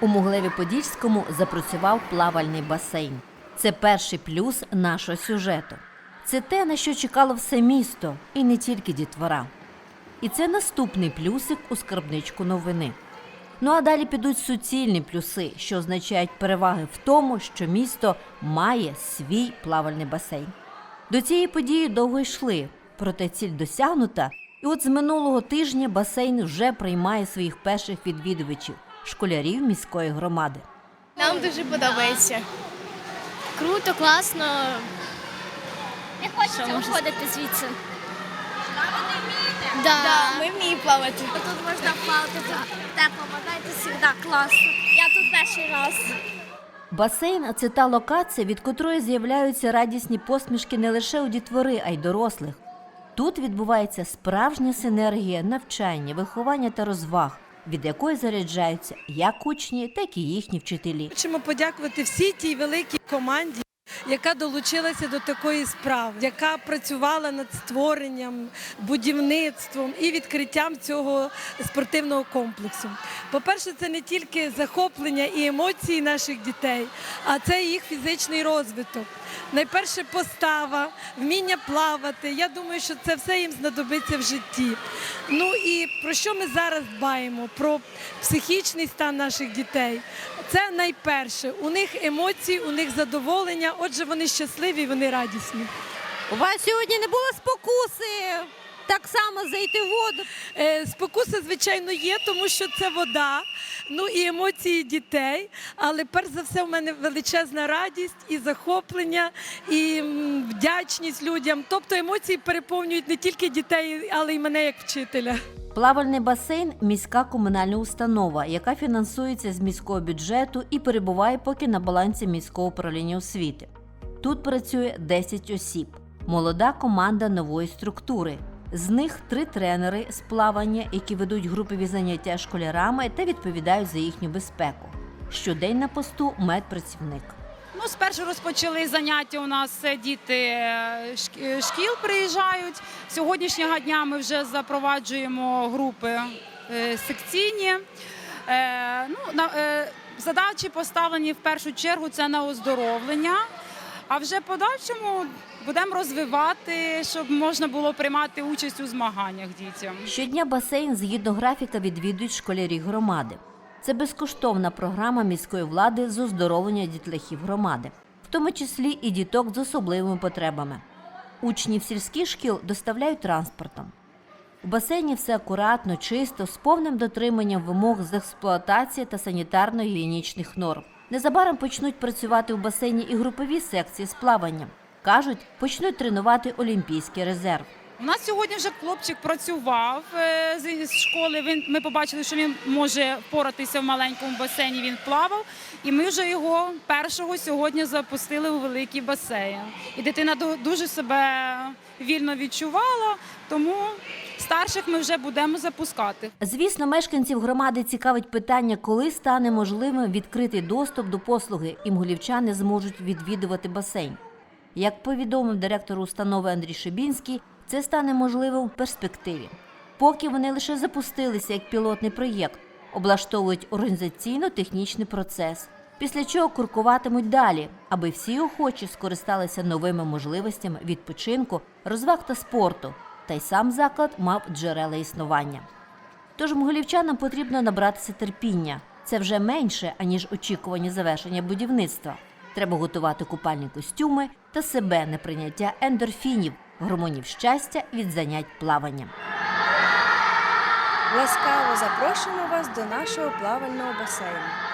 У Муглеві-Подільському запрацював плавальний басейн. Це перший плюс нашого сюжету. Це те, на що чекало все місто, і не тільки дітвора. І це наступний плюсик у скарбничку новини. Ну а далі підуть суцільні плюси, що означають переваги в тому, що місто має свій плавальний басейн. До цієї події довго йшли, проте ціль досягнута. І от з минулого тижня басейн вже приймає своїх перших відвідувачів школярів міської громади. Нам дуже подобається. Круто, класно. Не хочеться виходити звідси. Да. Да, ми вміємо плавати. Тут можна плавати, тут тепло вода, і тут завжди класно. Я тут перший раз. Басейн це та локація, від котрої з'являються радісні посмішки не лише у дітвори, а й дорослих. Тут відбувається справжня синергія навчання, виховання та розваг, від якої заряджаються як учні, так і їхні вчителі. Хочемо подякувати всій тій великій команді, яка долучилася до такої справи, яка працювала над створенням, будівництвом і відкриттям цього спортивного комплексу. По-перше, це не тільки захоплення і емоції наших дітей, а це їх фізичний розвиток. Найперше постава, вміння плавати. Я думаю, що це все їм знадобиться в житті. Ну і про що ми зараз дбаємо? Про психічний стан наших дітей. Це найперше. У них емоції, у них задоволення. Отже, вони щасливі, вони радісні. У вас сьогодні не було спокуси так само зайти в воду. Е, Спокуса, звичайно, є, тому що це вода, ну і емоції дітей. Але перш за все, в мене величезна радість і захоплення, і м, вдячність людям. Тобто емоції переповнюють не тільки дітей, але й мене як вчителя. Плавальний басейн міська комунальна установа, яка фінансується з міського бюджету і перебуває поки на балансі міського управління освіти. Тут працює 10 осіб, молода команда нової структури. З них три тренери з плавання, які ведуть групові заняття школярами та відповідають за їхню безпеку. Щодень на посту медпрацівник. Ну, спершу розпочали заняття у нас е, діти е, е, шкіл приїжджають. Сьогоднішнього дня ми вже запроваджуємо групи секційні. Ну, Задачі поставлені в першу чергу це на оздоровлення, а вже подальшому будемо розвивати, щоб можна було приймати участь у змаганнях дітям. Щодня басейн згідно графіка відвідують школярі громади. Це безкоштовна програма міської влади з оздоровлення дітлахів громади, в тому числі і діток з особливими потребами. Учнів сільських шкіл доставляють транспортом. У басейні все акуратно, чисто, з повним дотриманням вимог з експлуатації та санітарно-гігієнічних норм. Незабаром почнуть працювати у басейні і групові секції з плаванням. Кажуть, почнуть тренувати Олімпійський резерв. У нас сьогодні вже хлопчик працював е, з школи. Він ми побачили, що він може впоратися в маленькому басейні. Він плавав, і ми вже його першого сьогодні запустили у великий басейн. І дитина ду- дуже себе вільно відчувала, тому старших ми вже будемо запускати. Звісно, мешканців громади цікавить питання, коли стане можливим відкритий доступ до послуги, і мглівчани зможуть відвідувати басейн. Як повідомив директор установи Андрій Шибінський, це стане можливим в перспективі. Поки вони лише запустилися як пілотний проєкт, облаштовують організаційно-технічний процес, після чого куркуватимуть далі, аби всі охочі скористалися новими можливостями відпочинку, розваг та спорту, та й сам заклад мав джерела існування. Тож могилівчанам потрібно набратися терпіння. Це вже менше, аніж очікування завершення будівництва. Треба готувати купальні костюми та себе неприйняття ендорфінів, гормонів щастя від занять плаванням. Ласкаво запрошуємо вас до нашого плавального басейну.